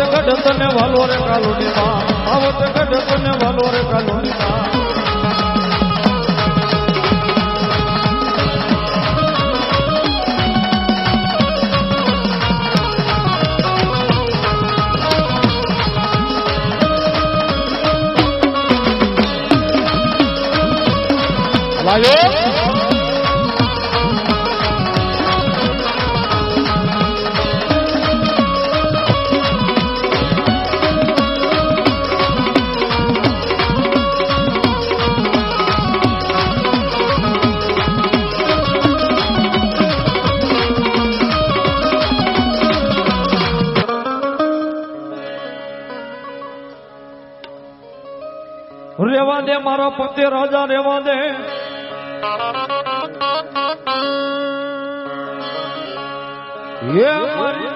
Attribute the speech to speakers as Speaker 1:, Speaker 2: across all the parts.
Speaker 1: આવત ગઢ તને વાલો રે કાલુની માં આવત ગઢ તને વાલો રે કાલુની માં લાયો. રેવા દે મારા પતિ, રાજા રેવા દે. હે મારી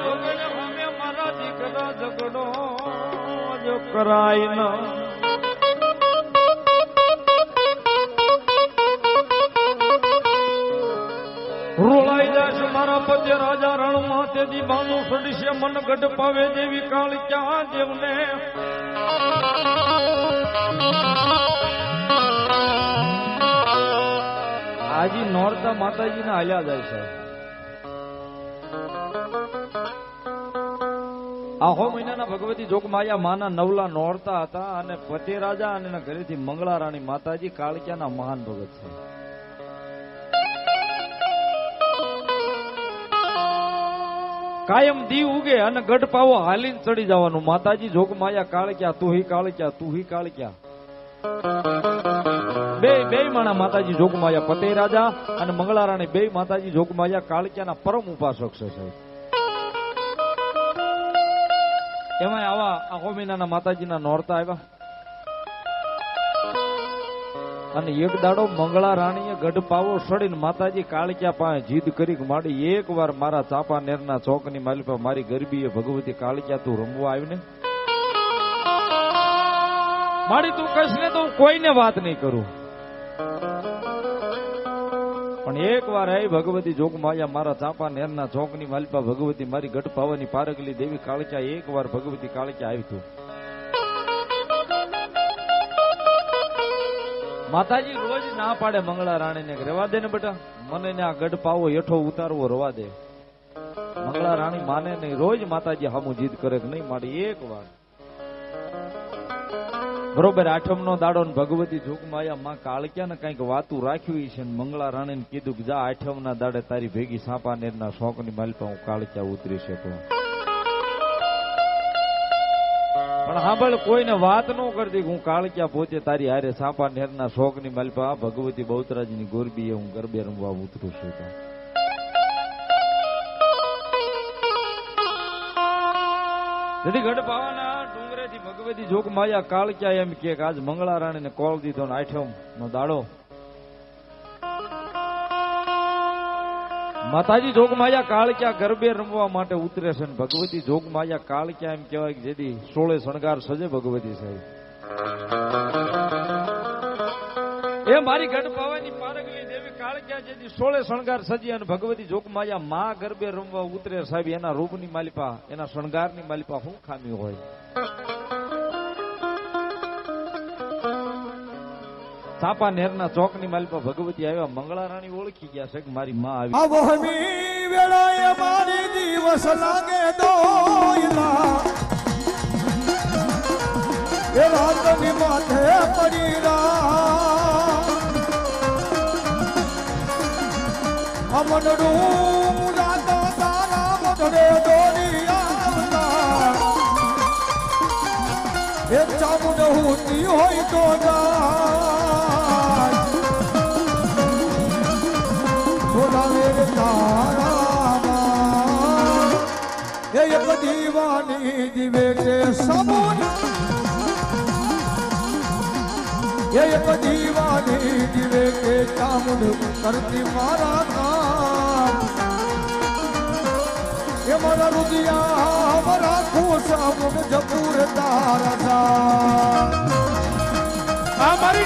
Speaker 1: મારા દીકરા ઝઘડો જો કરાય ન. રોળાઈ જશે મારા પતે, રાજા રણમાં તેથી બાનું સડીશે મન ગઢ પાવે દેવી કાળ ક્યાં દેવને. આજી નોરતા માતાજીને હાલ્યા જાય છે. આહો મહિનાના ભગવતી જોગમાયા માના નવલા નોરતા હતા અને પતિ રાજા અને ઘરેથી મંગળા રાણી માતાજી કાળક્યાના મહાન ભગત છે. કાયમ દી ઉગે અને ગઢ પાવો હાલીને ચડી જવાનું. માતાજી જોગમાયા કાળક્યા તું હી કાળક્યા તું હી કાળક્યા. બે બે માણા માતાજી જોગમાયા પતે રાજા અને મંગળા રાણી બે માતાજી જોગમાયા કાળક્યાના પરમ ઉપાસક છે સાહેબ. એમાં આવા આખો માતાજીના નોરતા આવ્યા. અને એક દાડો મંગળા રાણીએ ગઢ સડીને માતાજી કાળક્યા પાસે જીદ કરી માડી એક વાર મારા ચાપા નેરના ચોકની માલિકા મારી ગરબીએ ભગવતી કાળક્યા તું રમવા આવ્યું ને માડી તું કહીશ તો હું કોઈને વાત નહીં કરું. પણ એક વાર એ ભગવતી જોગમાયા મારા ચાપા નેરના ચોકની માલિપા ભગવતી, મારી ગઢ પાવાની પારગલી દેવી કાળક્યા એક વાર ભગવતી કાળક્યા આવી તું. માતાજી રોજ ના પાડે મંગળા રાણીને રેવા દે ને બેટા, મને ને આ ગઢ પાવો હેઠો ઉતારવો, રવા દે. મંગળા રાણી માને નહીં, રોજ માતાજી હામું જીદ કરે કે, નહીં, મારી એક વાર બરોબર આઠમ નો દાડો ને ભગવતી જોગમાયા માં કાળક્યા ને કંઈક વાતું રાખ્યું છે મંગળા રાણી ને કીધું કે આઠમ ના દાડે તારી ભેગી સાપા નેર ના શોખની માલપા હું કાળક્યા ઉતરી શકું પણ સાંભળ કોઈને વાત ન કરતી હું કાળક્યા પોતે તારી હારે સાપા નેર ના શોખની માલપા ભગવતી બહુતરાજી ની ગોરબી હું ગરબે રમવા ઉતરું છું. ગઢ પાવાના ડુંગરેથી ભગવતી જોગ માયા કાળક્યા એમ કે આજ મંગળા રાણીને કોલ દીધો ને નો દાડો. માતાજી જોગમાયા કાળક્યા ગરબે રમવા માટે ઉતરે છે ને ભગવતી જોગમાયા કાળક્યા એમ કહેવાય જેથી સોળે શણગાર સજે ભગવતી સાહેબ. એ મારી ગઢ પાવાની પારગલી દેવી કાળક્યા જેથી સોળે શણગાર સજી અને ભગવતી જોગમાયા મા ગરબે રમવા ઉતરે સાહેબ, એના રૂપની માલિપા, એના શણગારની માલિપા શું ખામી હોય? સાપા નેરના ચોકની માલિપા ભગવતી આવ્યા. મંગળા રાણી ઓળખી ગયા છે કે મારી માં આવી
Speaker 2: વેળાએ મારી દિવસ લાગે દોયલા. એ રાતની માથે પડી રા અમનડું રાતો તારા મોઢે દોરી આવતા. એક ચામુંડ હોય તો જાય દીવાની જીવે છે સમુન એક દીવાની જીવે કે ચામુંડ કરતી મારા કામ એ મારા રુદિયા મારા ખુશ જપુર તારા નામ.
Speaker 1: આ મારી